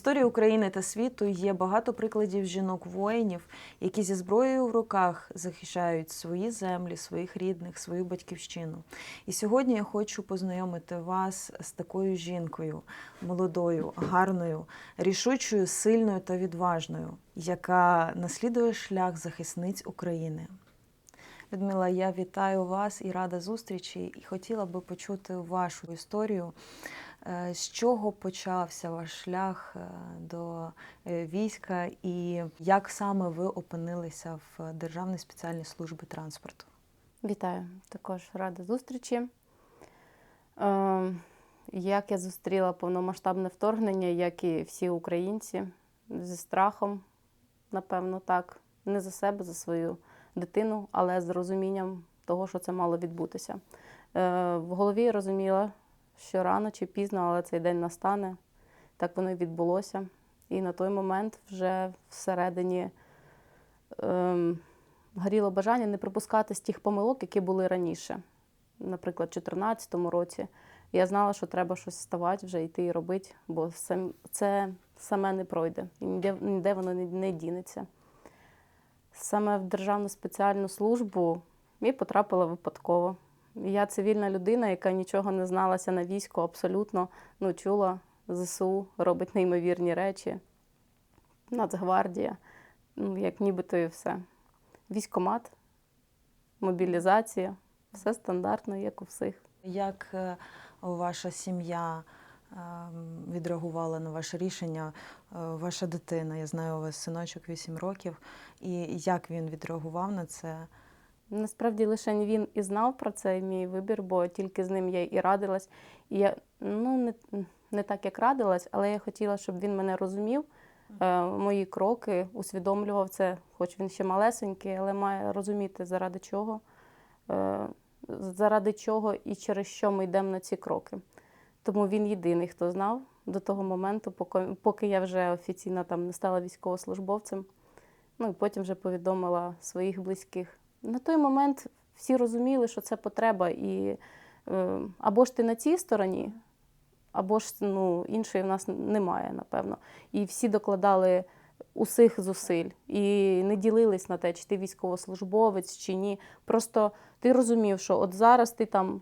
історії України та світу є багато прикладів жінок-воїнів, які зі зброєю в руках захищають свої землі, своїх рідних, свою батьківщину. І сьогодні я хочу познайомити вас з такою жінкою, молодою, гарною, рішучою, сильною та відважною, яка наслідує шлях захисниць України. Людмила, я вітаю вас і рада зустрічі. І хотіла би почути вашу історію. Е, З чого почався ваш шлях е, до е, війська, і як саме ви опинилися в Державній спеціальній службі транспорту? Вітаю, також рада зустрічі. Е, Як я зустріла повномасштабне вторгнення, як і всі українці, зі страхом, напевно, так. Не за себе, за свою дитину, але з розумінням того, що це мало відбутися. В голові я розуміла, що рано чи пізно, але цей день настане. Так воно і відбулося. І на той момент вже всередині ем, горіло бажання не припускати з тих помилок, які були раніше. Наприклад, у 2014 році я знала, що треба щось ставати, вже йти і робити, бо це саме не пройде, і ніде, ніде воно не, не дінеться. Саме в Державну спеціальну службу я потрапила випадково. Я цивільна людина, яка нічого не зналася на війську, абсолютно ну, чула ЗСУ, робить неймовірні речі. Нацгвардія, ну, як нібито і все. Військомат, мобілізація, все стандартно, як у всіх. Як е, ваша сім'я ем, відреагувала на ваше рішення? Е, Ваша дитина, я знаю, у вас синочок 8 років, і як він відреагував на це? Насправді лише він і знав про цей мій вибір, бо тільки з ним я і радилась. І я ну, не, не так, як радилась, але я хотіла, щоб він мене розумів, е, мої кроки, усвідомлював це, хоч він ще малесенький, але має розуміти, заради чого, е, заради чого і через що ми йдемо на ці кроки. Тому він єдиний, хто знав до того моменту, поки, поки я вже офіційно там не стала військовослужбовцем. Ну і потім вже повідомила своїх близьких. На той момент всі розуміли, що це потреба, і е, або ж ти на цій стороні, або ж ну, іншої в нас немає, напевно. І всі докладали усіх зусиль і не ділились на те, чи ти військовослужбовець, чи ні. Просто ти розумів, що от зараз ти там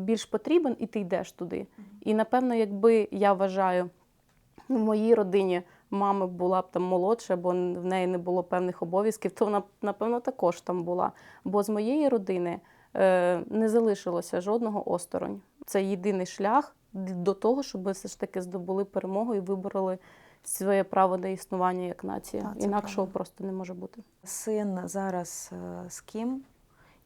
більш потрібен, і ти йдеш туди. І напевно, якби я вважаю, в моїй родині мами була б там молодша, бо в неї не було певних обов'язків, то вона, напевно, також там була. Бо з моєї родини е, не залишилося жодного осторонь. Це єдиний шлях до того, щоб ми все ж таки здобули перемогу і вибороли своє право на існування як нація. Так, Інакшого правда. просто не може бути. Син зараз е, з ким?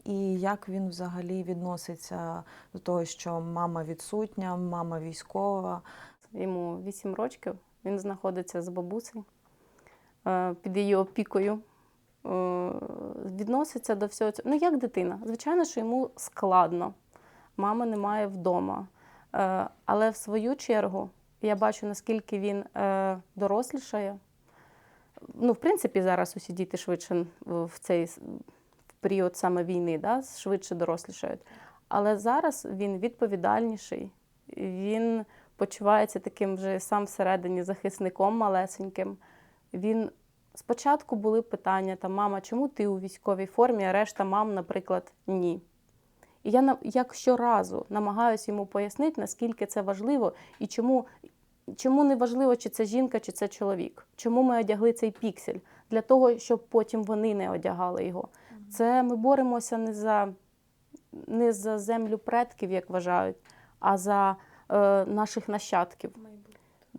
І як він взагалі відноситься до того, що мама відсутня, мама військова? Йому 8 років. Він знаходиться з бабусею е, під її опікою. Е, Відноситься до всього цього. Ну, як дитина. Звичайно, що йому складно. Мами немає вдома. Е, Але в свою чергу я бачу, наскільки він дорослішає. Ну, в принципі, зараз усі діти швидше в цей період саме війни, да, швидше дорослішають. Але зараз він відповідальніший, він почувається таким вже сам всередині захисником малесеньким. Він спочатку були питання: там, мама, чому ти у військовій формі, а решта мам, наприклад, ні. І я як щоразу намагаюся йому пояснити, наскільки це важливо і чому, чому не важливо, чи це жінка, чи це чоловік. Чому ми одягли цей піксель? Для того, щоб потім вони не одягали його. Це ми боремося не за, не за землю предків, як вважають, а за наших нащадків.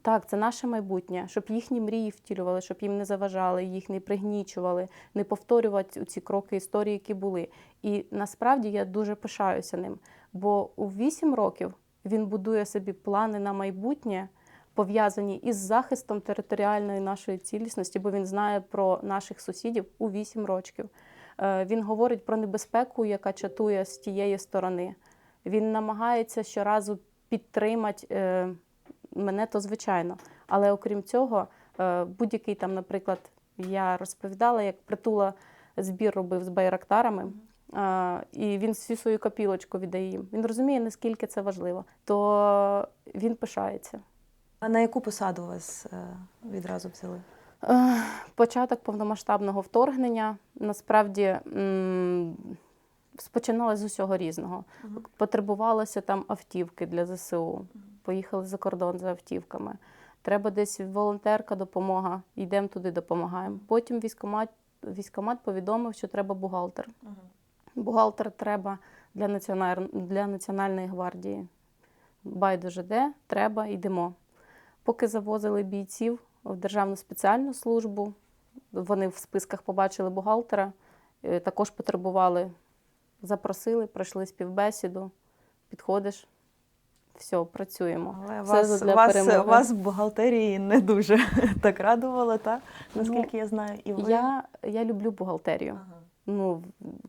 Так, це наше майбутнє, щоб їхні мрії втілювали, щоб їм не заважали, їх не пригнічували, не повторювати ці кроки історії, які були. І насправді я дуже пишаюся ним. Бо у 8 років він будує собі плани на майбутнє, пов'язані із захистом територіальної нашої цілісності, бо він знає про наших сусідів у 8 років. Е, Він говорить про небезпеку, яка чатує з тієї сторони. Він намагається щоразу підтримати е, мене, то звичайно. Але окрім цього, е, будь-який там, наприклад, я розповідала, як притула збір робив з байрактарами. е, І він всю свою копілочку віддає їм. Він розуміє, наскільки це важливо. То він пишається. А на яку посаду вас е, відразу взяли? Початок повномасштабного вторгнення насправді м, спочиналося з усього різного. Потребувалося там автівки для ЗСУ. Поїхали за кордон за автівками. Треба десь волонтерка допомога. Йдемо туди, допомагаємо. Потім військомат, військомат повідомив, що треба бухгалтер. Бухгалтер треба для, націонар... для Національної гвардії. Байдуже де, треба, йдемо. Поки завозили бійців в Державну спеціальну службу, вони в списках побачили бухгалтера, е, також потребували, запросили, пройшли співбесіду, підходиш, все, працюємо. Але Все вас, задля вас, перемоги. вас в бухгалтерії не дуже так радувало, так? Наскільки я знаю, і ви. Я, я люблю бухгалтерію. Ага. ну,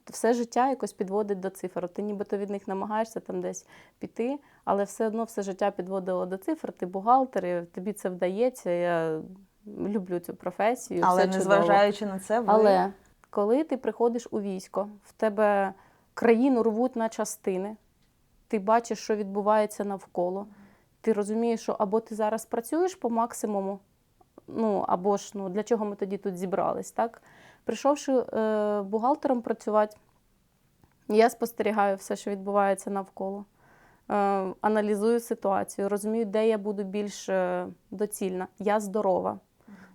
все життя якось підводить до цифр. Ти нібито від них намагаєшся там десь піти, але все одно все життя підводило до цифр. Ти бухгалтер, і тобі це вдається. Я люблю цю професію. Але незважаючи на це, ви Але коли ти приходиш у військо, в тебе країну рвуть на частини, ти бачиш, що відбувається навколо. Ти розумієш, що або ти зараз працюєш по максимуму, ну або ж ну для чого ми тоді тут зібрались, так? Прийшовши е, бухгалтером працювати, я спостерігаю все, що відбувається навколо. Е, аналізую ситуацію, розумію, де я буду більш е, доцільна. Я здорова.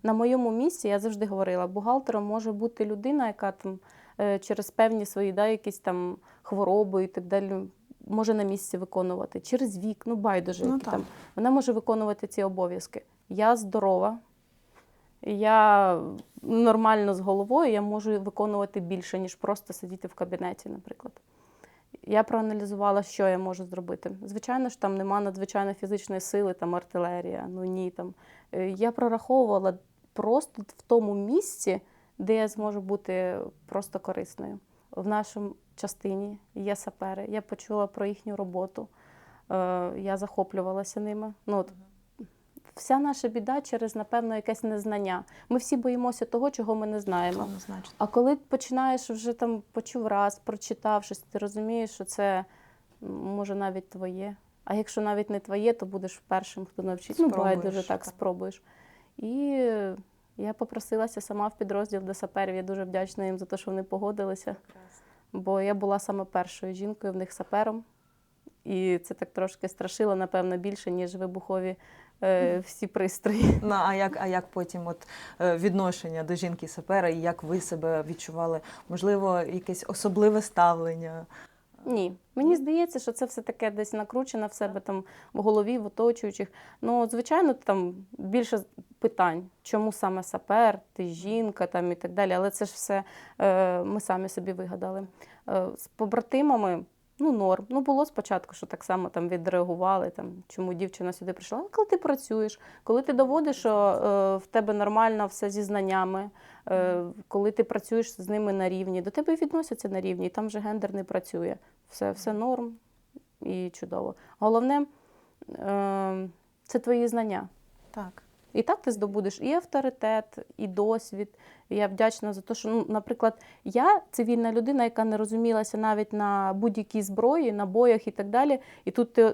На моєму місці я завжди говорила, бухгалтером може бути людина, яка там через певні свої да, якісь там хвороби і так далі може на місці виконувати. Через вік, ну байдуже, Ну, там. Вона може виконувати ці обов'язки. Я здорова, я нормально з головою, я можу виконувати більше, ніж просто сидіти в кабінеті, наприклад. Я проаналізувала, що я можу зробити. Звичайно ж, там нема надзвичайно фізичної сили, там артилерія, ну ні. Там. Е, Я прораховувала просто в тому місці, де я зможу бути просто корисною. В нашому частині є сапери. Я почула про їхню роботу. Е, Я захоплювалася ними. Ну, от, вся наша біда через, напевно, якесь незнання. Ми всі боїмося того, чого ми не знаємо. А коли починаєш вже там почув раз, прочитав щось, ти розумієш, що це може навіть твоє. А якщо навіть не твоє, то будеш першим, хто навчить. Ну, буває Спробуєш, дуже так, так. спробуєш. І я попросилася сама в підрозділ до саперів. Я дуже вдячна їм за те, що вони погодилися. Бо я була саме першою жінкою в них сапером. І це так трошки страшило, напевно, більше, ніж вибухові е, всі пристрої. Ну, а як, а як потім от, е, відношення до жінки сапера і як ви себе відчували? Можливо, якесь особливе ставлення? Ні, мені здається, що це все таке десь накручено в себе там в голові, в оточуючих. Ну, звичайно, там більше питань, чому саме сапер, ти жінка там і так далі. Але це ж все е, ми самі собі вигадали. Е, з побратимами. Ну, норм. Ну, було спочатку, що так само там відреагували, там, чому дівчина сюди прийшла. Але коли ти працюєш, коли ти доводиш, що е, в тебе нормально все зі знаннями, е, коли ти працюєш з ними на рівні, до тебе і відносяться на рівні, і там вже гендер не працює. Все, все норм і чудово. Головне е, це твої знання. Так. І так ти здобудеш і авторитет, і досвід. Я вдячна за те, що, ну, наприклад, я цивільна людина, яка не розумілася навіть на будь-якій зброї, на боях і так далі. І тут ти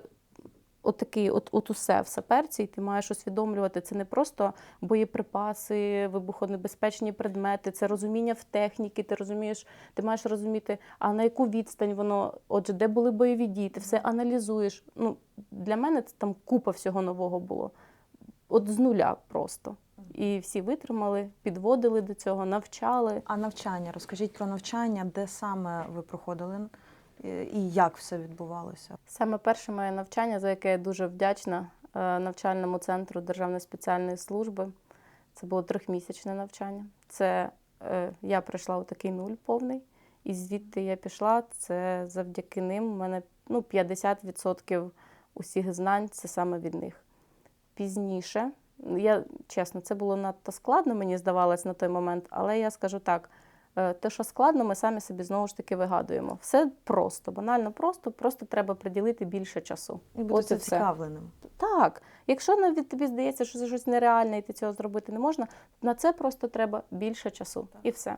отакий, от, от усе в саперці, і ти маєш усвідомлювати, це не просто боєприпаси, вибухонебезпечні предмети, це розуміння в техніці, ти розумієш, ти маєш розуміти, а на яку відстань воно, отже, де були бойові дії, ти все аналізуєш. Ну, для мене це там купа всього нового було от з нуля просто. І всі витримали, підводили до цього, навчали. А навчання? Розкажіть про навчання, де саме ви проходили е, і як все відбувалося? Саме перше моє навчання, за яке я дуже вдячна е, навчальному центру Державної спеціальної служби. Це було трьохмісячне навчання. Це е, я пройшла у такий нуль повний, і звідти я пішла. Це завдяки ним. У мене ну, 50% усіх знань це саме від них. Пізніше, я чесно, це було надто складно, мені здавалось на той момент, але я скажу так: е, те, що складно, ми самі собі знову ж таки вигадуємо. Все просто, банально просто, просто треба приділити більше часу. І бути зацікавленим. Так, якщо навіть тобі здається, що це щось нереальне і ти цього зробити не можна, на це просто треба більше часу. І все.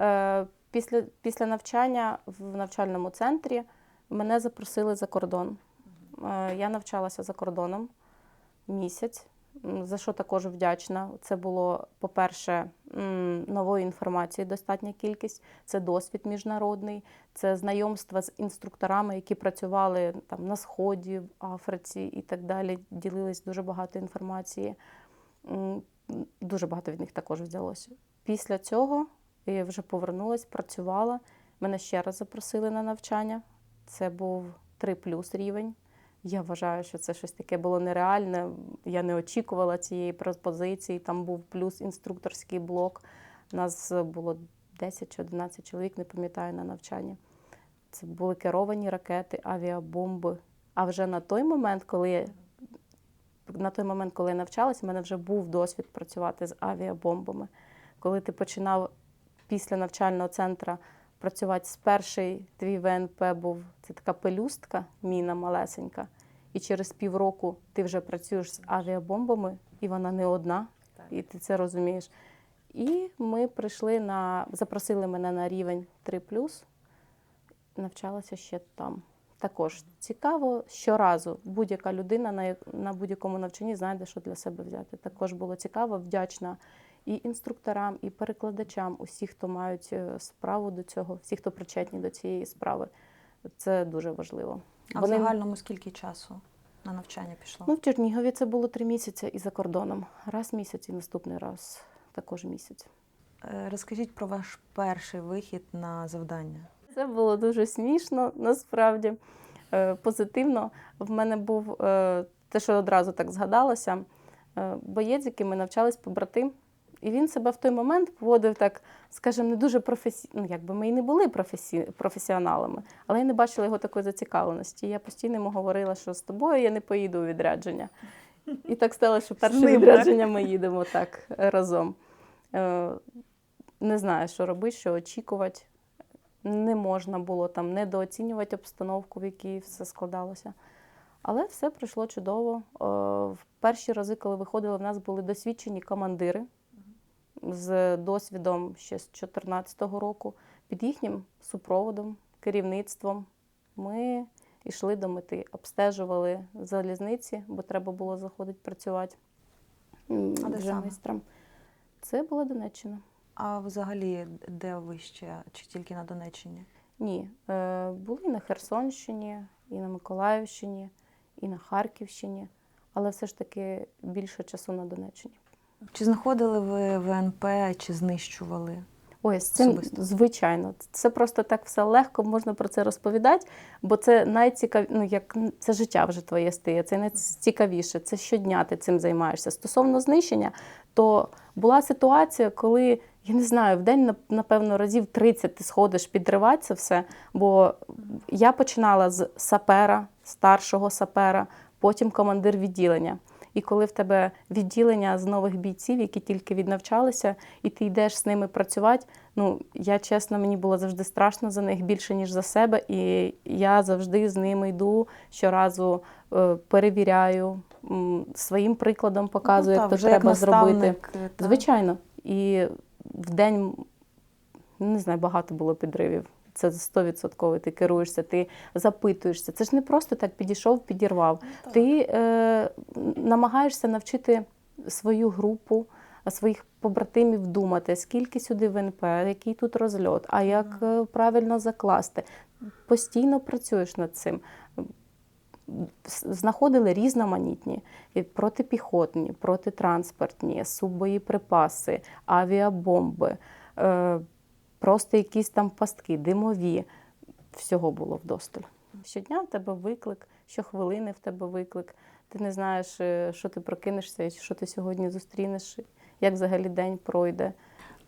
Е, після, після навчання в навчальному центрі мене запросили за кордон. Е, я навчалася за кордоном. Місяць, за що також вдячна. Це було, по-перше, нової інформації достатня кількість, це досвід міжнародний, це знайомства з інструкторами, які працювали там на Сході, в Африці і так далі. Ділились дуже багато інформації. Дуже багато від них також взялося. Після цього я вже повернулась, працювала. Мене ще раз запросили на навчання. Це був 3 плюс рівень. Я вважаю, що це щось таке було нереальне. Я не очікувала цієї пропозиції. Там був плюс інструкторський блок. Нас було 10 чи 11 чоловік, не пам'ятаю, на навчанні. Це були керовані ракети, авіабомби. А вже на той момент, коли я, на той момент, коли я навчалась, у мене вже був досвід працювати з авіабомбами. Коли ти починав після навчального центру працювати з перший твій ВНП був це така пелюстка, міна малесенька. І через півроку ти вже працюєш з авіабомбами, і вона не одна, і ти це розумієш. І ми прийшли на запросили мене на рівень 3 навчалася ще там. Також цікаво, щоразу будь-яка людина на, на будь-якому навчанні знайде, що для себе взяти. Також було цікаво, вдячна і інструкторам, і перекладачам, усі, хто мають е, справу до цього, всі, хто причетні до цієї справи. Це дуже важливо. А Вони- в загальному скільки часу на навчання пішло? Ну, в Чернігові це було три місяці і за кордоном. Раз місяць і наступний раз також місяць. Е, Розкажіть про ваш перший вихід на завдання. Це було дуже смішно, насправді Е, позитивно. В мене був те, що одразу так згадалося, боєць, яким ми навчались побратим. І він себе в той момент поводив так, скажімо, не дуже професійно. Ну, якби ми і не були професі... професіоналами, але я не бачила його такої зацікавленості. Я постійно йому говорила, що з тобою я не поїду у відрядження. І так стало, що перше відрядження ми їдемо так разом. Е, Не знаю, що робити, що очікувати. Не можна було там недооцінювати обстановку, в якій все складалося. Але все пройшло чудово. Е, В перші рази, коли виходили, в нас були досвідчені командири з досвідом ще з 2014 року. Під їхнім супроводом, керівництвом ми йшли до мети, обстежували залізниці, бо треба було заходити працювати м, А де саме? майстрам. Це була Донеччина. А взагалі, де ви ще чи тільки на Донеччині? Ні, е, були і на Херсонщині, і на Миколаївщині, і на Харківщині, але все ж таки більше часу на Донеччині. Чи знаходили ви ВНП, чи знищували? Ой, з цим Особисто. звичайно. Це просто так все легко можна про це розповідати, бо це найцікавіше, ну як це життя вже твоє стає, це найцікавіше. Це щодня ти цим займаєшся. Стосовно знищення, то була ситуація, коли я не знаю, в день напевно разів 30 ти сходиш підривати це все. Бо я починала з сапера, старшого сапера, потім командир відділення. І коли в тебе відділення з нових бійців, які тільки віднавчалися, і ти йдеш з ними працювати, ну я чесно, мені було завжди страшно за них більше, ніж за себе. І я завжди з ними йду щоразу е, перевіряю, своїм прикладом показую, Ну, як то треба зробити. та. Звичайно. І в день не знаю, багато було підривів. Це 100% ти керуєшся, ти запитуєшся. Це ж не просто так підійшов, підірвав. Так. Ти е, намагаєшся навчити свою групу, своїх побратимів думати, скільки сюди ВНП, який тут розльот, а як е, правильно закласти. Постійно працюєш над цим. Знаходили різноманітні протипіхотні, протитранспортні, суббоєприпаси, авіабомби, е, просто якісь там пастки, димові. Всього було вдосталь. Щодня в тебе виклик, щохвилини в тебе виклик. Ти не знаєш, е, що ти прокинешся, що ти сьогодні зустрінеш, як взагалі день пройде.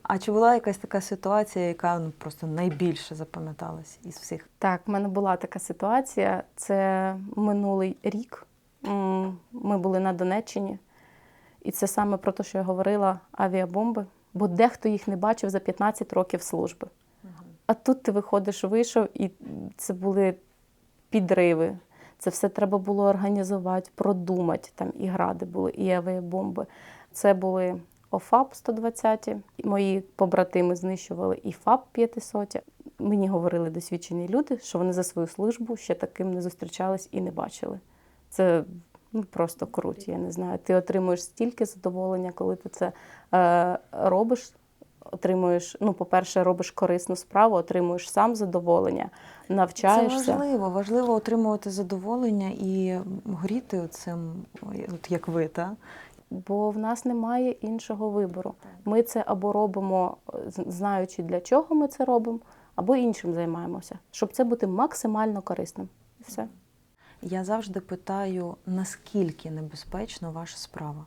А чи була якась така ситуація, яка ну, просто найбільше запам'яталась із всіх? Так, в мене була така ситуація. Це минулий рік. Ми були на Донеччині, і це саме про те, що я говорила, авіабомби, бо дехто їх не бачив за 15 років служби. А тут ти виходиш, вийшов, і це були підриви. Це все треба було організувати, продумати. Там і гради були, і авіабомби. Це були ОФАП 120. Мої побратими знищували і ФАП 500. Мені говорили досвідчені люди, що вони за свою службу ще таким не зустрічались і не бачили. Це ну, просто круті, я не знаю. Ти отримуєш стільки задоволення, коли ти це е, робиш. Отримуєш, ну, по-перше, робиш корисну справу, отримуєш сам задоволення, Це важливо. Важливо отримувати задоволення і горіти цим, от як ви, та? Бо в нас немає іншого вибору. Ми це або робимо, знаючи для чого ми це робимо, або іншим займаємося, щоб це бути максимально корисним. Все. Я завжди питаю, наскільки небезпечна ваша справа?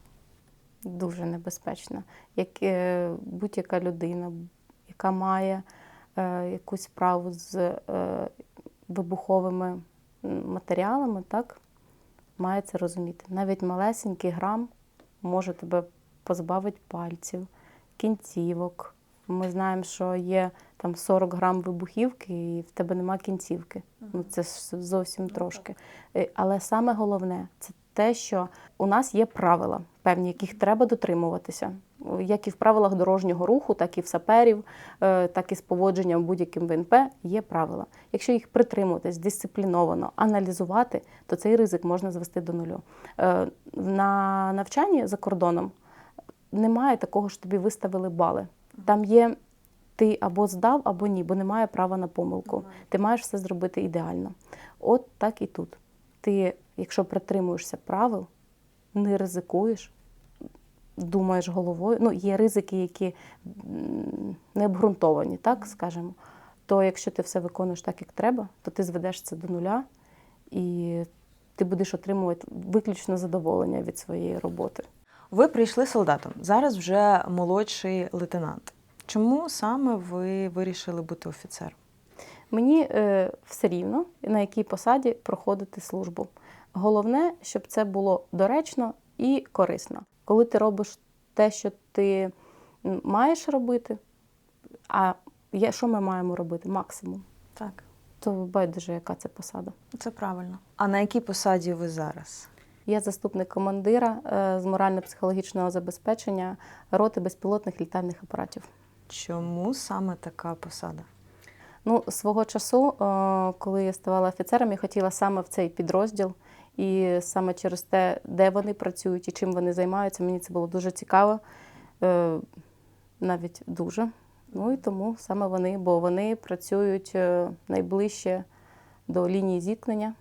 Дуже небезпечно. Як е, будь-яка людина, яка має е, якусь справу з е, вибуховими матеріалами, так, має це розуміти. Навіть малесенький грам може тебе позбавити пальців, кінцівок. Ми знаємо, що є там 40 грам вибухівки, і в тебе нема кінцівки. Ну, це ж зовсім трошки. Е, Але саме головне це те, що у нас є правила певні, яких треба дотримуватися. Як і в правилах дорожнього руху, так і в саперів, е, так і з поводженням будь-яким ВНП є правила. Якщо їх притримуватись дисципліновано, аналізувати, то цей ризик можна звести до нулю. Е, На навчанні за кордоном немає такого, що тобі виставили бали. Там є ти або здав, або ні, бо немає права на помилку. Ти маєш все зробити ідеально. От так і тут. Ти, якщо притримуєшся правил, не ризикуєш, думаєш головою. Ну, є ризики, які не обґрунтовані, так скажемо. То якщо ти все виконуєш так, як треба, то ти зведеш це до нуля і ти будеш отримувати виключно задоволення від своєї роботи. Ви прийшли солдатом, зараз вже молодший лейтенант. Чому саме ви вирішили бути офіцером? Мені е, все рівно, на якій посаді проходити службу. Головне, щоб це було доречно і корисно. Коли ти робиш те, що ти маєш робити, а є, що ми маємо робити? Максимум. Так, То байдуже, яка це посада. це правильно. А на якій посаді ви зараз? Я заступник командира е, з морально-психологічного забезпечення роти безпілотних літальних апаратів. Чому саме така посада? Ну, свого часу, е, коли я ставала офіцером, я хотіла саме в цей підрозділ. І саме через те, де вони працюють і чим вони займаються, мені це було дуже цікаво, е, навіть дуже. Ну і тому саме вони, бо вони працюють найближче до лінії зіткнення.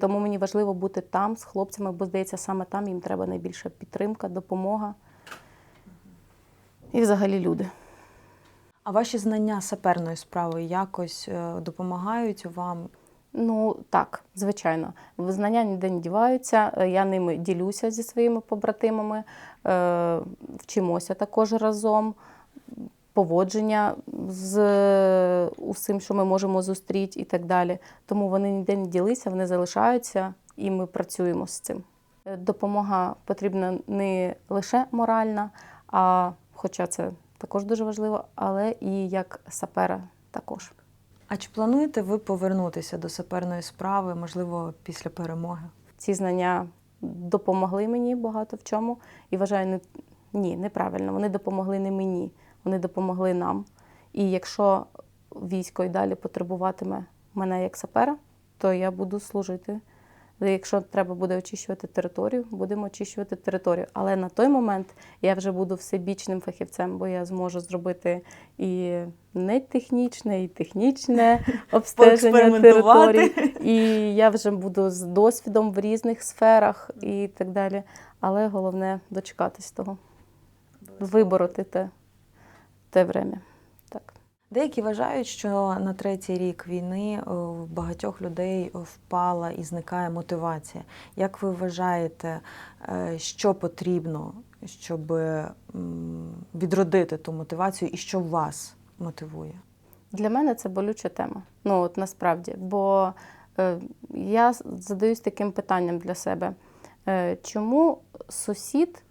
Тому мені важливо бути там з хлопцями, бо здається, саме там їм треба найбільша підтримка, допомога. І взагалі люди. А ваші знання саперної справи якось е, допомагають вам? Ну так, звичайно. Знання ніде не діваються. е, Я ними ділюся зі своїми побратимами, е, вчимося також разом. Поводження з е, усім, що ми можемо зустріти і так далі. Тому вони ніде не ділися, вони залишаються і ми працюємо з цим. Е, Допомога потрібна не лише моральна, а хоча це також дуже важливо, але і як сапера також. А чи плануєте ви повернутися до саперної справи, можливо, після перемоги? ці знання допомогли мені багато в чому. І вважаю, не, ні, неправильно. Вони допомогли не мені, вони допомогли нам. І якщо військо і далі потребуватиме мене як сапера, то я буду служити. Якщо треба буде очищувати територію, будемо очищувати територію. Але на той момент я вже буду всебічним фахівцем, бо я зможу зробити і не технічне, і технічне обстеження території. І я вже буду з досвідом в різних сферах і так далі. Але головне дочекатись того, вибороти те, те время. Так. Деякі вважають, що на третій рік війни е, в багатьох людей впала і зникає мотивація. Як ви вважаєте, е, що потрібно, щоб відродити ту мотивацію і що вас мотивує? Для мене це болюча тема. Ну от насправді, бо е, я задаюсь таким питанням для себе: чому сусід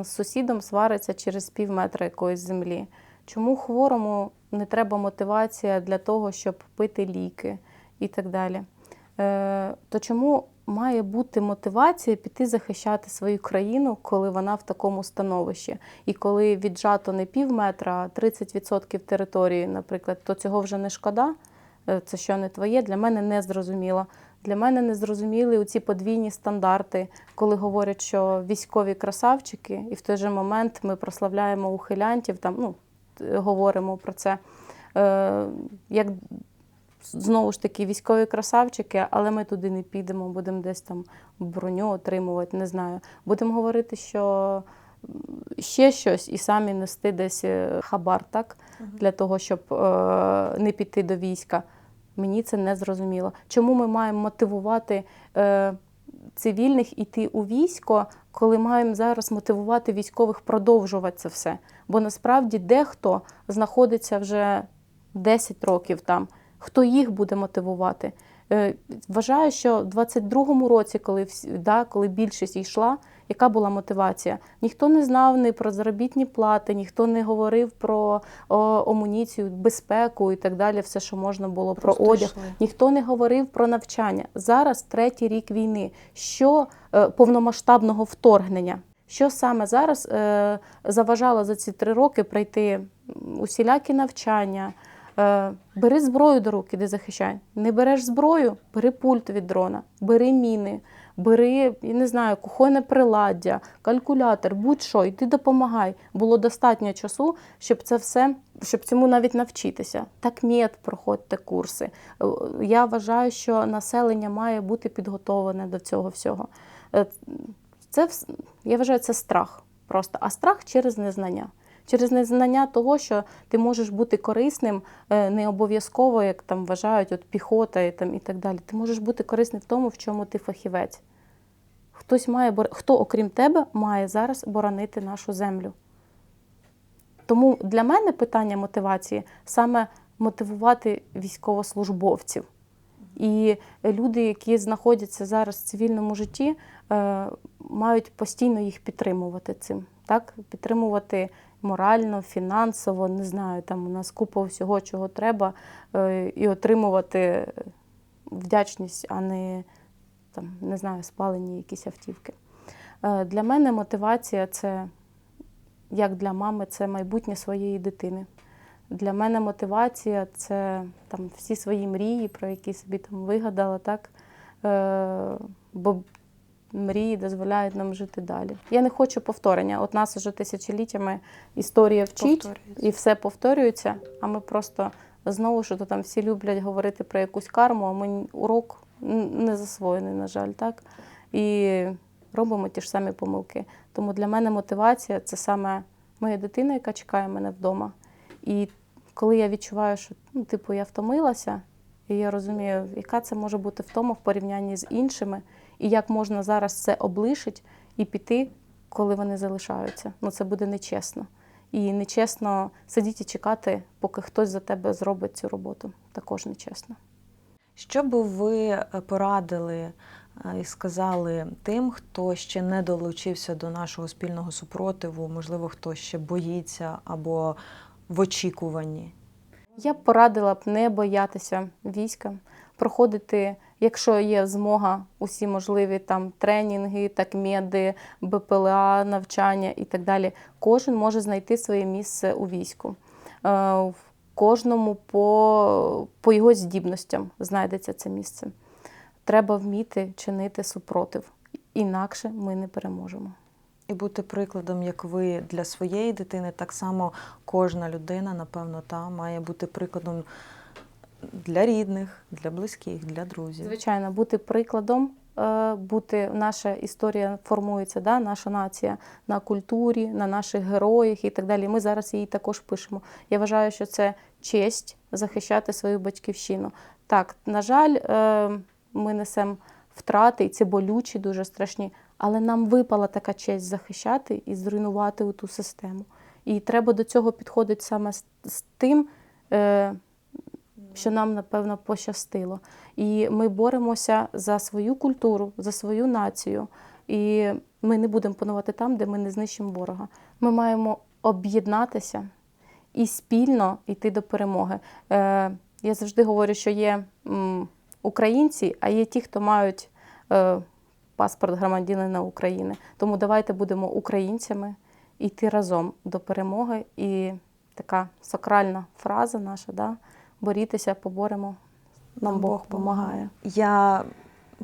з сусідом свариться через пів метра якоїсь землі? Чому хворому не треба мотивація для того, щоб пити ліки і так далі? Е, то чому має бути мотивація піти захищати свою країну, коли вона в такому становищі? І коли віджато не пів метра, а 30% території, наприклад, то цього вже не шкода. Е, Це що не твоє, для мене не зрозуміло. Для мене незрозуміли ці подвійні стандарти, коли говорять, що військові красавчики, і в той же момент ми прославляємо ухилянтів, там, ну, говоримо про це. Е, як знову ж таки військові красавчики, але ми туди не підемо, будемо десь там броню отримувати, не знаю. Будемо говорити, що ще щось і самі нести десь е, хабар, так? Для того, щоб е, не піти до війська. Мені це не зрозуміло. Чому ми маємо мотивувати е, цивільних іти у військо, коли маємо зараз мотивувати військових продовжувати це все? Бо насправді дехто знаходиться вже 10 років там. Хто їх буде мотивувати? Е, Вважаю, що в 22-му році, коли да, коли більшість йшла, яка була мотивація? Ніхто не знав ні про заробітні плати, ніхто не говорив про о, амуніцію, безпеку і так далі, все, що можна було Просто про одяг. йшли. Ніхто не говорив про навчання. Зараз третій рік війни. Що е, повномасштабного вторгнення? Що саме зараз е, заважало за ці три роки пройти усілякі навчання? Е, бери зброю до рук, іди захищай. Не береш зброю, бери пульт від дрона, бери міни, бери, я не знаю, кухонне приладдя, калькулятор, будь-що, йди допомагай. Було достатньо часу, щоб це все, щоб цьому навіть навчитися. Так мед проходьте курси. Е, Я вважаю, що населення має бути підготовлене до цього всього. Е, Це я вважаю, це страх просто, а страх через незнання. Через незнання того, що ти можеш бути корисним, е, не обов'язково, як там вважають, от піхота і, там, і так далі. Ти можеш бути корисним в тому, в чому ти фахівець. Хтось має, хто, окрім тебе, має зараз боронити нашу землю. Тому для мене питання мотивації саме мотивувати військовослужбовців. І люди, які знаходяться зараз в цивільному житті, е, мають постійно їх підтримувати цим. Так? Підтримувати морально, фінансово, не знаю, там у нас купа всього, чого треба, е, і отримувати вдячність, а не там, не знаю, спалені якісь автівки. Е, Для мене мотивація це, як для мами, це майбутнє своєї дитини. Для мене мотивація це там всі свої мрії, про які собі там вигадала, так? Е, бо мрії дозволяють нам жити далі. Я не хочу повторення. От нас уже тисячоліттями історія вчить і все повторюється, а ми просто знову що то там всі люблять говорити про якусь карму, а ми урок не засвоєний, на жаль, так? І робимо ті ж самі помилки. Тому для мене мотивація це саме моя дитина, яка чекає мене вдома. І коли я відчуваю, що ну, типу, я втомилася, і я розумію, яка це може бути втома в порівнянні з іншими, і як можна зараз це облишити і піти, коли вони залишаються. Ну це буде нечесно. І нечесно сидіти і чекати, поки хтось за тебе зробить цю роботу. Також нечесно. Що би ви е, порадили е, і сказали тим, хто ще не долучився до нашого спільного супротиву, можливо, хто ще боїться або в очікуванні? Я б порадила б не боятися війська, проходити, якщо є змога, усі можливі там тренінги, так меди, БПЛА, навчання і так далі. Кожен може знайти своє місце у війську. Е, В кожному по, по його здібностям знайдеться це місце. Треба вміти чинити супротив, інакше ми не переможемо. І бути прикладом, як ви для своєї дитини, так само кожна людина, напевно, та має бути прикладом для рідних, для близьких, для друзів. Звичайно, бути прикладом, е, бути наша історія формується, да, наша нація на культурі, на наших героях і так далі. Ми зараз її також пишемо. Я вважаю, що це честь захищати свою батьківщину. Так, на жаль, е, ми несемо втрати, і це болючі, дуже страшні, але нам випала така честь захищати і зруйнувати ту систему. І треба до цього підходити саме з, з тим. Що нам напевно пощастило. І ми боремося за свою культуру, за свою націю. І ми не будемо панувати там, де ми не знищимо ворога. Ми маємо об'єднатися і спільно йти до перемоги. Е, я завжди говорю, що є українці, а є ті, хто мають е, паспорт громадянина України. Тому давайте будемо українцями йти разом до перемоги. І така сакральна фраза наша, да? Борітеся, поборемо. Нам Бог допомагає. Я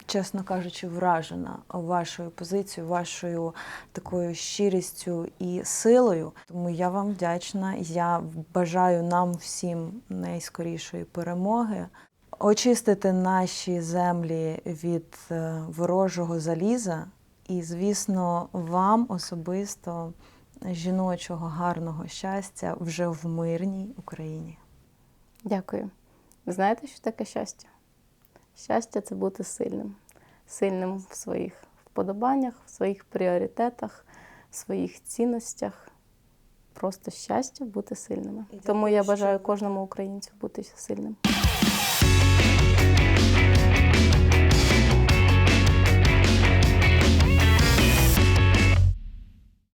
чесно кажучи, вражена вашою позицією, вашою такою щирістю і силою. Тому я вам вдячна. Я бажаю нам всім найскорішої перемоги. Очистити наші землі від е, ворожого заліза, і, звісно, вам особисто жіночого гарного щастя вже в мирній Україні. Дякую. Знаєте, що таке щастя? Щастя це бути сильним. Сильним в своїх вподобаннях, в своїх пріоритетах, в своїх цінностях. Просто щастя бути сильними. Тому я бажаю кожному українцю бути сильним.